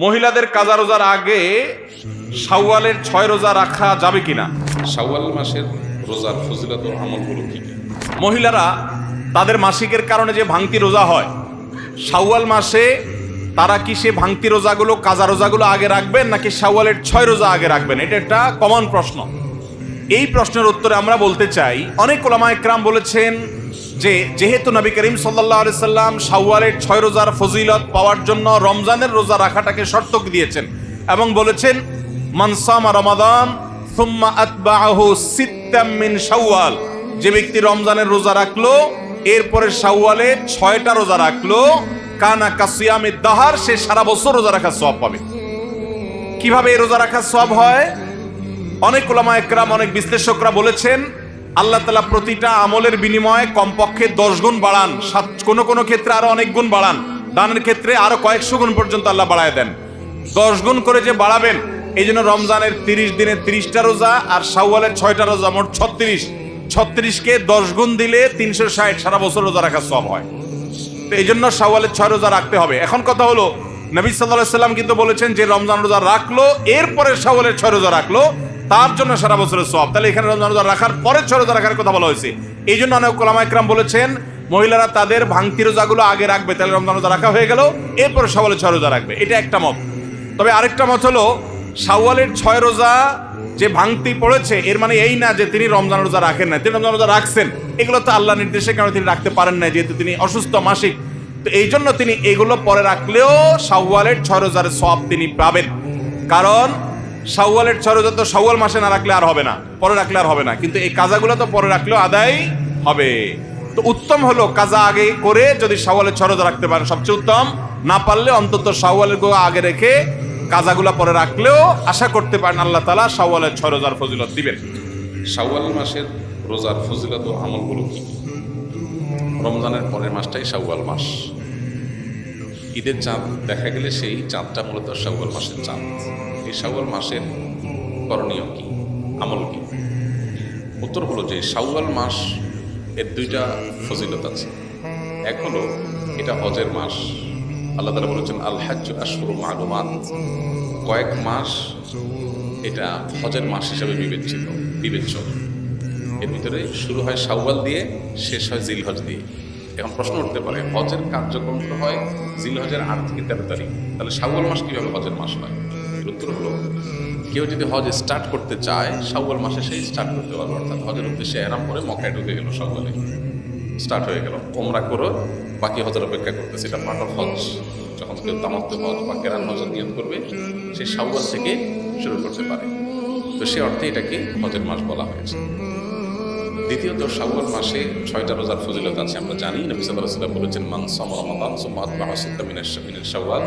মহিলাদের কাজা রোজার আগে শাওয়ালের ছয় রোজা রাখা যাবে কিনা? শাওয়াল মাসের রোজার ফজিলত ও আমলগুলো কি? কি মহিলারা তাদের মাসিকের কারণে যে ভাঙতি রোজা হয় শাওয়াল মাসে তারা কি সে ভাঙতি রোজাগুলো কাজা রোজাগুলো আগে রাখবেন নাকি শাওয়ালের ছয় রোজা আগে রাখবেন? এটা একটা কমন প্রশ্ন। এই প্রশ্নের উত্তরে আমরা বলতে চাই অনেক ওলামা একরাম বলেছেন যে যেহেতু নবী করিম সাল্লাহ সাল্লাম শাওয়ালের ছয় রোজার ফজিলত পাওয়ার জন্য রমজানের রোজা রাখাটাকে শর্ত দিয়েছেন এবং বলেছেন মানসামা রমাদান, সুম্মা আতবাহু সিত্তাম মিন শাওয়াল। যে ব্যক্তি রমজানের রোজা রাখল, এরপরে শাওয়ালে ছয়টা রোজা রাখল, কানা কাসিয়ামে দাহার, সে সারা বছর রোজা রাখার সব পাবে। কীভাবে এই রোজা রাখার সব হয়? অনেক ওলামা একরাম, অনেক বিশ্লেষকরা বলেছেন আল্লাহ তালা প্রতিটা আমলের বিনিময়ে কমপক্ষে দশ গুণ বাড়ান। সাত কোনো কোনো ক্ষেত্রে আরও অনেক গুণ বাড়ান। দানের ক্ষেত্রে আরও কয়েকশো গুণ পর্যন্ত আল্লাহ বাড়ায় দেন। দশ গুণ করে যে বাড়াবেন এই জন্য রমজানের তিরিশ দিনে তিরিশটা রোজা আর শাওয়ালের ছয়টা রোজা মোট ছত্রিশ। ছত্রিশকে দশ গুণ দিলে তিনশো ষাট সারা বছর রোজা রাখার সব হয়। তো এই জন্য শাওয়ালের ছয় রোজা রাখতে হবে। এখন কথা হলো, নবী সাল্লাহ সাল্লাম কিন্তু বলেছেন যে রমজান রোজা রাখল, এরপরে শাওয়ালের ছয় রোজা রাখল। তার জন্য সারা বছরের সব। তাহলে এখানে রমজান রোজা রাখার পরে ছয় রোজা রাখার কথা বলা হয়েছে। এই জন্য অনেক কোলামা একরাম বলেছেন, মহিলারা তাদের ভাঙতি রোজাগুলো আগে রাখবে, তাহলে রমজান রোজা রাখা হয়ে গেল, এরপরে শাওয়ালের ছয় রোজা রাখবে। এটা একটা মত। তবে আরেকটা মত হলো সাওয়ালের ছয় রোজা যে ভাঙতি পড়েছে, এর মানে এই না যে তিনি রমজান রোজা রাখেন না তিনি রমজান রোজা রাখছেন, এগুলো তো আল্লাহ নির্দেশে কারণে তিনি রাখতে পারেন না যেহেতু তিনি অসুস্থ মাসিক। তো এই জন্য তিনি এগুলো পরে রাখলেও সাওয়ালের ছয় রোজার সব তিনি পাবেন। কারণ রোজা তো শাওয়াল মাসে না রাখলে আর হবে না, পরে রাখলে আর হবে না। কিন্তু এই কাজাগুলো তো পরে রাখলেও আদায় হবে। তো উত্তম হলো কাজা আগে করে যদি শাওয়ালের ছয় রাখতে পারেন, সবচেয়ে উত্তম। না পারলে অন্তত শাওয়ালের গো আগে রেখে কাজাগুলা পরে রাখলেও আশা করতে পারেন আল্লাহ তালা শাওয়ালের ছয় রোজার ফজিলত দিবেন। শাওয়াল মাসের রোজার ফজিলত ও আমলগুলো কি? রমজানের পরের মাসটাই শাওয়াল মাস। ঈদের চাঁদ দেখা গেলে সেই চাঁদটা মূলত শাওয়াল মাসের চাঁদ। এই শাওয়াল মাসের করণীয় কী? আমল কি? উত্তর হলো যে শাওয়াল মাস এর দুইটা ফজিলত আছে। এক হলো এটা হজের মাস। আল্লাহ তালা বলেছেন আল হাজ্জ আশহুর মালুমাত। কয়েক মাস এটা হজের মাস হিসাবে বিবেচিত, বিবেচ্য। এর ভিতরে শুরু হয় শাওয়াল দিয়ে, শেষ হয় জিলহজ দিয়ে। প্রশ্ন উঠতে পারে, হজের কার্যক্রম শুরু হয় জিলহজের আট থেকে তেরো তারিখ। তাহলে শাওয়াল মাস কীভাবে হজের মাস হয়? উত্তর হলো, কেউ যদি হজ স্টার্ট করতে চায়, শাওয়াল মাসে সেই স্টার্ট করতে পারবে, অর্থাৎ হজের উদ্দেশ্যে এরাম করে মক্কায় ঢুকে গেল শাওয়ালে। স্টার্ট হয়ে গেল ওমরা করো, বাকি হজের অপেক্ষা করতেছে, এটা পার্ট অফ হজ। যখন কেউ তামাত্ম হজ বা কেরান হজের নিয়ত করবে, সে শাওয়াল থেকে শুরু করতে পারে। তো সে অর্থে এটাকে হজের মাস বলা হয়েছে। দ্বিতীয়ত শাওয়াল মাসে ছয়টা রোজার ফজিলত আছে, আমরা জানি। নবী আলাইহি বলেছেন, মান সামা রমাদান সুম্মা আতবাহু সিত্তা মিনাশ মিনাশ শাওয়াল,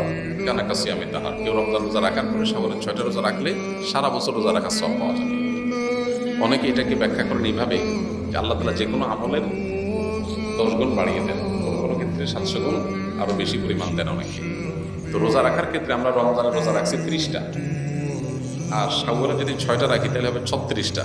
কানা কাসিয়ামি তাহার কেউ রমজান রোজা রাখার পরে শাওয়ালের ছয়টা রোজা রাখলে সারা বছর রোজা রাখার সব পাওয়া যাবে অনেকে এটাকে ব্যাখ্যা করেন এইভাবে যে আল্লাহ তালা যে কোনো আমলের দশ গুণ বাড়িয়ে দেন, কোনো কোনো ক্ষেত্রে সাতশো গুণ আরও বেশি পরিমাণ দেন অনেকে। তো রোজা রাখার ক্ষেত্রে আমরা রমজানের রোজা রাখছি ত্রিশটা। আর শাওয়ালে যদি ছয়টা রাখি, তাহলে হবে ছত্রিশটা।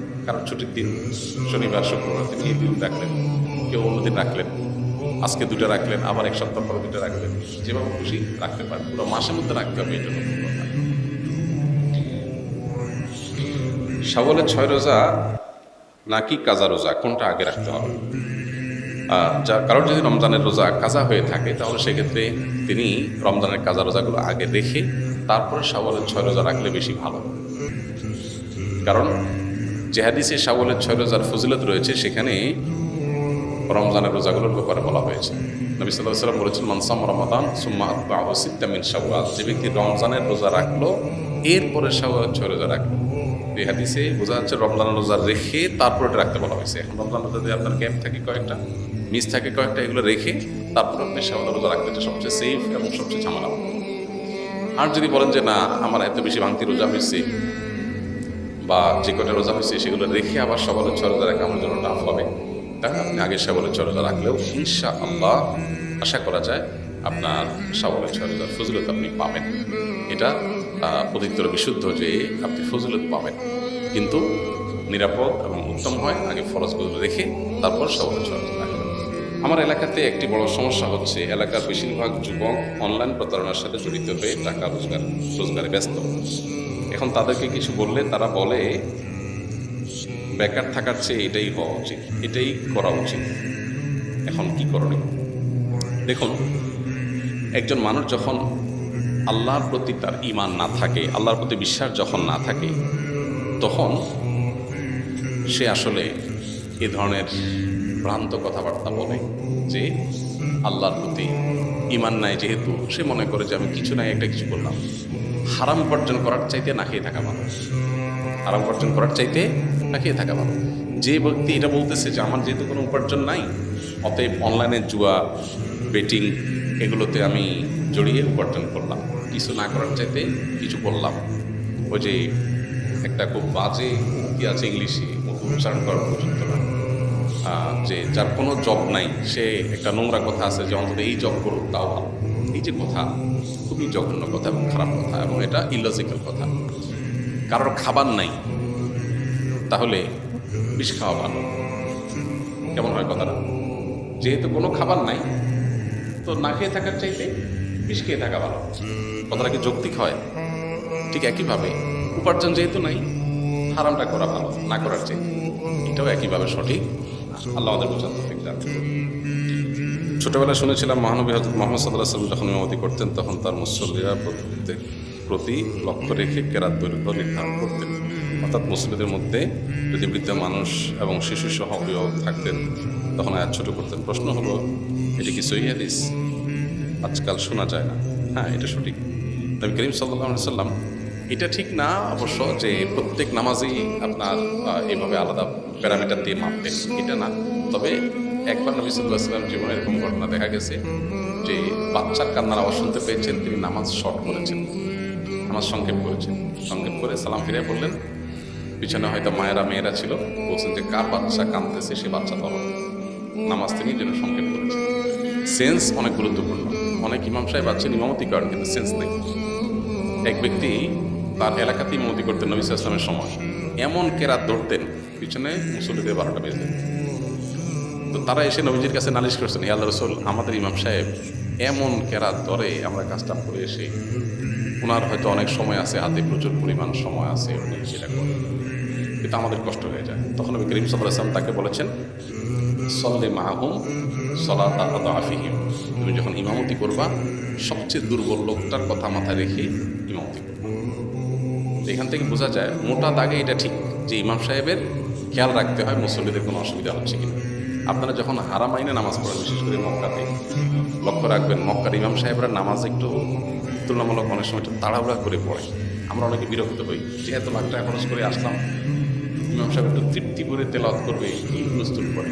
কারণ ছুটির দিন, শনিবার, শুক্রবার তিনি এই দিন রাখলেন। কেউ অন্যদিন রাখলেন, আজকে দুটো রাখলেন, আবার এক সপ্তাহ পরে দুটো রাখলেন। যেভাবে খুশি রাখতে পারেন, পুরো মাসের মধ্যে রাখতে হবে না। শাওয়ালের ছয় রোজা নাকি কাজা রোজা? কোনটা আগে রাখতে হবে? যা কারোর যদি রমজানের রোজা কাজা হয়ে থাকে, তাহলে সেক্ষেত্রে তিনি রমজানের কাজা রোজাগুলো আগে রেখে তারপরে শাওয়ালের ছয় রোজা রাখলে বেশি ভালো কারণ যে হাদিসে শাওয়ালের ছয় রোজার ফজিলত রয়েছে সেখানে রমজানের রোজাগুলোর ব্যাপারে বলা হয়েছে। নবী সাল্লাহ সাল্লাম বলেছেন মানসাম রমাদান, সুম্মা আতবাহু সিত্তামিন শাওয়াল। যে ব্যক্তি রমজানের রোজা রাখল, এরপরে শাওয়ালের ছয় রোজা রাখল। এই হাদিসে বোঝা যাচ্ছে রমজানের রোজা রেখে তারপরে এটা রাখতে বলা হয়েছে। এখন রমজান রোজা দিয়ে আপনার গ্যাপ থাকে কয়েকটা, মিস থাকে কয়েকটা, এগুলো রেখে তারপরে আপনি শাওয়ালের রোজা রাখতে সবচেয়ে সেফ এবং সবচেয়ে ঝামেলা আর যদি বলেন যে, না, আমার এত বেশি ভাঙতি রোজা হয়েছে বা যে কটা রোজা হয়েছে সেগুলো রেখে আবার সকালের ছয় রোজা রাখা আমার জন্য টাফ হবে। তাই আপনি আগে সকালের ছয় রোজা রাখলেও ইনশা আল্লাহ আশা করা যায় আপনার সকালের ছয় রোজার ফজিলত আপনি পাবেন। এটা অধিকতর বিশুদ্ধ যে আপনি ফজলত পাবেন। কিন্তু নিরাপদ এবং উত্তম হয় আগে ফরজগুলো রেখে তারপর সকালের ছয় রোজা রাখবেন। আমার এলাকাতে একটি বড় সমস্যা হচ্ছে, এলাকার বেশিরভাগ যুবক অনলাইন প্রতারণার সাথে জড়িত হয়ে টাকা রোজগার, রোজগারে ব্যস্ত। এখন তাদেরকে কিছু বললে তারা বলে বেকার থাকার চেয়ে এটাই হওয়া উচিত, এটাই করা উচিত। এখন কি করণীয়? দেখুন, একজন মানুষ যখন আল্লাহর প্রতি তার ইমান না থাকে, আল্লাহর প্রতি বিশ্বাস যখন না থাকে, তখন সে আসলে এ ধরনের ভ্রান্ত কথাবার্তা বলে যে আল্লাহর প্রতি ইমান নাই যেহেতু। সে মনে করে যে আমি কিছু নাই, একটা কিছু করলাম। হারাম উপার্জন করার চাইতে না খেয়ে থাকা মানুষ। হারাম উপার্জন করার চাইতে না খেয়ে থাকা ভালো যে ব্যক্তি এটা বলতেছে যে আমার যেহেতু কোনো উপার্জন নাই, অতএব অনলাইনে জুয়া বেটিং এগুলোতে আমি জড়িয়ে উপার্জন করলাম। কিছু না করার চাইতে কিছু করলাম। ওই যে একটা খুব বাজে উক্তি আছে ইংলিশে উচ্চারণ করার পর্যন্ত। না যে যার কোনো জব নাই, সে একটা নোংরা কথা আছে যে অন্তত এই জব করুক, তাও এই যে কথা, খুবই জঘন্য কথা এবং খারাপ কথা এবং এটা ইলজিক্যাল কথা। কারোর খাবার নাই, তাহলে বিষ খাওয়া ভালো। কেমন হয় কথাটা? যেহেতু কোনো খাবার নাই, তো না খেয়ে থাকার চাইতে বিষ খেয়ে থাকা ভালো। কথাটা কি যৌক্তিক হয়? ঠিক একইভাবে, উপার্জন যেহেতু নাই, হারামটা করা ভালো, না করার চাইতে। এটাও একইভাবে সঠিক। আল্লাহ আমাদের বোঝাতে ছোটবেলায় শুনেছিলাম মহানবী হজরত মোহাম্মদ সাল্লাহ সাল্লাম যখন ইমামতি করতেন, তখন তার মুসল্লিরা প্রত্যেক প্রতি লক্ষ্য রেখে কেরাত দৈর্ঘ্য নির্ধারণ করতেন। অর্থাৎ মুসলিমদের মধ্যে যদি বৃদ্ধ মানুষ এবং শিশু সহ অভিভাবক থাকতেন, তখন আয়াত ছোট করতেন। প্রশ্ন হলো, এটি কি সহি হাদিস? আজকাল শোনা যায় না। হ্যাঁ এটা সঠিক। নবী করিম সাল্লাহ সাল্লাম এটা ঠিক না, অবশ্য যে প্রত্যেক নামাজেই আপনার এভাবে আলাদা প্যারামিটার দিয়ে মাপতেন এটা না। তবে একবার নবী সাল্লাহ সাল্লাম জীবনে এরকম ঘটনা দেখা গেছে যে বাচ্চার কান্নার আওয়াজ শুনতে পেয়েছেন, তিনি নামাজ শর্ট করেছেন নামাজ সংক্ষেপ করেছেন। সংক্ষেপ করে সালাম ফিরে বললেন, পিছনে হয়তো মায়েরা, মেয়েরা ছিল। বলছেন যে কার বাচ্চা কাঁদতেছে সে বাচ্চা তল নামাজ তিনি যেন সংক্ষেপ করেছেন। সেন্স অনেক গুরুত্বপূর্ণ। অনেক ইমাম সাহেব আছেন, ইমামতি করেন, কিন্তু সেন্স নেই। এক ব্যক্তি তার এলাকাতেই ইমামতি করতেন নবী সময়। এমন কেরাত ধরতেন পিছনে মুসল্লিদের বারোটা বেজে তো তারা এসে নবীজির কাছে নালিশ করছেন আল্লাহ রসুল, আমাদের ইমাম সাহেব এমন কেরাত ধরে আমরা কাজটা করে এসে ওনার হয়তো অনেক সময় আছে, হাতে প্রচুর পরিমাণ সময় আছে, উনি সেটা করেন। কিন্তু আমাদের কষ্ট হয়ে যায়। তখন আমি করিম সাল্লাহ ইসলাম তাকে বলেছেন, সল্লে মাহুম সলাত আফিহিম তুমি যখন ইমামতি করবা, সবচেয়ে দুর্বল লোকটার কথা মাথায় রেখে ইমামতি করবা। এখান থেকে বোঝা যায়, মোটা দাগে এটা ঠিক যে ইমাম সাহেবের খেয়াল রাখতে হয় মুসল্লিদের কোনো অসুবিধা হচ্ছে কিনা। আপনারা যখন হারাম আইনে নামাজ পড়েন, বিশেষ করে মক্কাতে, লক্ষ্য রাখবেন মক্কার ইমাম সাহেবরা নামাজ একটু তুলনামূলক অনেক সময় একটু তাড়াহুড়া করে পড়ে। আমরা অনেকে বিরক্ত হই যে এত লাখ টাকা খরচ করে আসলাম, ইমাম সাহেব একটু তৃপ্তি করে তেলাওয়াত করবে কি প্রস্তুত করে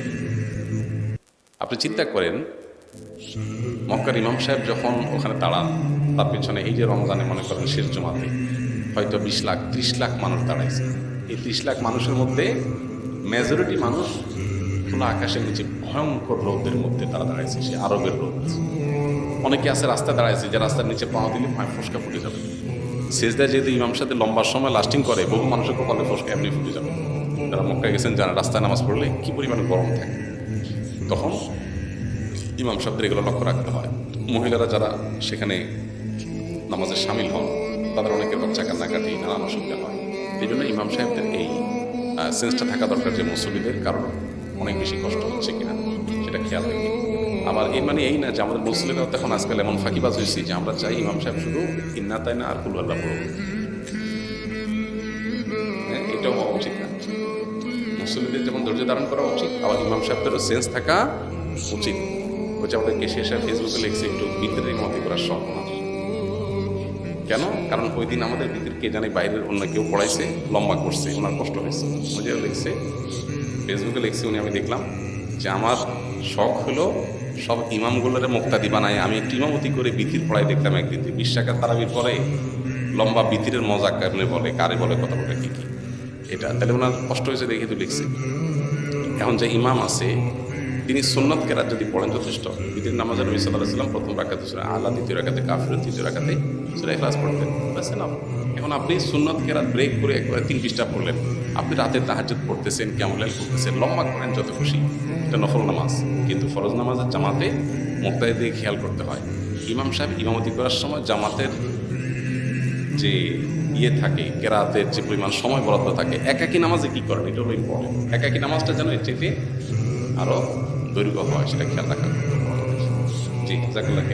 আপনি চিন্তা করেন, মক্কার ইমাম সাহেব যখন ওখানে দাঁড়ান, তার পেছনে এই যে রমজানে মনে করেন শেষ জমাতে, হয়তো বিশ লাখ, ত্রিশ লাখ মানুষ দাঁড়াইছে। এই ত্রিশ লাখ মানুষের মধ্যে মেজরিটি মানুষ, খোলা আকাশের নিচে ভয়ঙ্কর রোদের মধ্যে তারা দাঁড়াইছে, সে আরবের রোদ অনেকে আছে রাস্তায় দাঁড়াইছে, যে রাস্তার নিচে পাওয়া দিলে পায়ে ফসকা ফুটে যাবে। শেষদায় যেহেতু ইমাম সাথে লম্বা সময় লাস্টিং করে, বহু মানুষের কপালে ফসকা এমনি ফুটে যাবে। যারা মক্কায় গেছেন, যারা রাস্তায় নামাজ পড়লে কী পরিমাণে গরম থাকে? তখন ইমাম সাহেবদের এগুলো লক্ষ্য রাখতে হয়। মহিলারা যারা সেখানে নামাজে সামিল হন, তাদের অনেকের বাচ্চা কান্নাকাটি, নানান অসুবিধা হয়। এই জন্য ইমাম সাহেবদের এই সেন্সটা থাকা দরকার যে মুসল্লিদের কারণ অনেক বেশি কষ্ট হচ্ছে কিনা সেটা খেয়াল রাখি আবার এই মানে এই না যে আমাদের মুসলিমরাও তখন আজকাল এমন ফাঁকিবাজ হয়েছি যে আমরা চাই ইমাম সাহেব শুধু ইন্না তাই না আর কুল আল্লাহ পড়ুক। হ্যাঁ, এটাও হওয়া উচিত না। মুসলিমদের যেমন ধৈর্য ধারণ করা উচিত আবার ইমাম সাহেবদেরও সেন্স থাকা উচিত। হচ্ছে আমাদেরকে শেষে ফেসবুকে লিখছে একটু বিদ্রের মতো করার শখ আমার কেন? কারণ ওই দিন আমাদের ভিতরে কে জানে বাইরের অন্য কেউ পড়াইছে, লম্বা করছে, ওনার কষ্ট হয়েছে। যে লিখছে, ফেসবুকে লিখছে, উনি আমি দেখলাম যে আমার শখ হলো সব ইমামগুলোরে মুক্তাদি বানায়। আমি একটু ইমামতি করে বিথির পড়াই দেখলাম একদিন যে বিশ টাকার তারাবির পরে লম্বা বিথিরের মজা কেমনে বলে, কারে বলে, কথা বলে, কি কি। এটা, তাহলে ওনার কষ্ট হয়েছে দেখে তো লিখছে। এখন যে ইমাম আছে তিনি সুন্নত কেরাত যদি পড়েন যথেষ্ট। বিদিন নামাজের নবী সাল্লাহ সাল্লাম প্রথম রাখাতে সুরা আল্লাহ দ্বিতীয় রাখাতে কাফির, তৃতীয় রাখাতে সুরা ক্লাস পড়তেন। না এখন আপনি সুন্নত কেরাত ব্রেক করে একবারে তিন পৃষ্ঠা পড়লেন। আপনি রাতে তাহাজুদ পড়তেছেন, কেমন করতেছেন লম্বা করেন, যত খুশি। এটা নফল নামাজ। কিন্তু ফরজ নামাজের জামাতে মুক্তায় দিয়ে খেয়াল করতে হয়। ইমাম সাহেব ইমামতি করার সময় জামাতের যে ইয়ে থাকে, কেরাতের যে পরিমাণ সময় বরাদ্দ থাকে, একাকি নামাজে কী করেন? এটা হলো ইম্পর্টেন্ট একাকি নামাজটা যেন এর চেয়ে আরও দৈর্ঘ্য হয় সেটা খেয়াল রাখা গুরুত্বপূর্ণ। জি জাকুল্লাহ